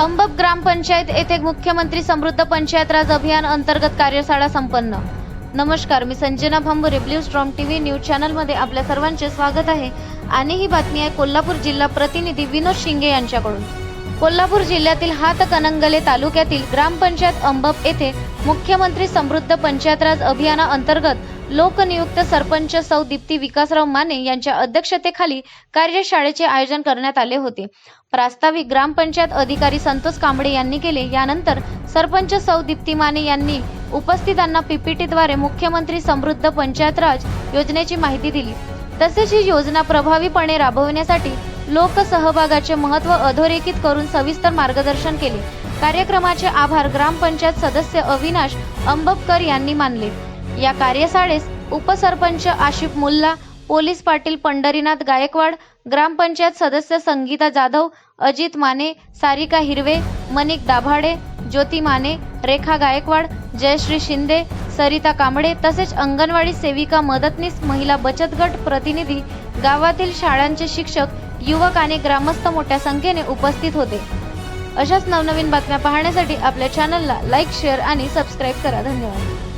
अंबब ग्रामपंचायत येथे मुख्यमंत्री समृद्ध पंचायत राज अभियान अंतर्गत कार्यशाळा संपन्न. नमस्कार मी Sanjana Bhambure blue strong TV news चॅनलमध्ये आपल्या सर्वांचे स्वागत आहे. आणि ही बातमी आहे कोल्हापूर जिल्हा प्रतिनिधी विनोद शिंगे यांच्याकडून. कोल्हापूर जिल्ह्यातील हातकणंगले तालुक्यातील ग्रामपंचायत अंबब येथे मुख्यमंत्री समृद्ध पंचायत राज अभियानाअंतर्गत लोकनियुक्त सरपंच सौ दीप्ती विकासराव माने यांच्या अध्यक्षतेखाली कार्यशाळेचे आयोजन करण्यात आले होते. प्रास्ताविक ग्रामपंचायत अधिकारी संतोष कांबळे यांनी केले. यानंतर सरपंच सौ दीप्ती माने यांनी उपस्थितांना पीपीटीद्वारे मुख्यमंत्री समृद्ध पंचायत राज योजनेची माहिती दिली. तसेच ही योजना प्रभावीपणे राबवण्यासाठी लोकसहभागाचे महत्त्व अधोरेखित करून सविस्तर मार्गदर्शन केले. कार्यक्रमाचे आभार ग्रामपंचायत सदस्य अविनाश अंबपकर यांनी मानले. या कार्यशाळेस उपसरपंच आशिफ मुल्ला पोलीस पाटील पंढरीनाथ गायकवाड ग्रामपंचायत सदस्य संगीता जाधव अजित माने सारिका हिरवे मनिक दाभाडे ज्योती माने रेखा गायकवाड जयश्री शिंदे सरिता कांबळे तसेच अंगणवाडी सेविका मदतनीस महिला बचत गट प्रतिनिधी गावातील शाळांचे शिक्षक युवक आणि ग्रामस्थ मोठ्या संख्येने उपस्थित होते. अशाच नवनवीन बातम्या पाहण्यासाठी आपल्या चॅनलला लाईक शेअर आणि सबस्क्राईब करा. धन्यवाद.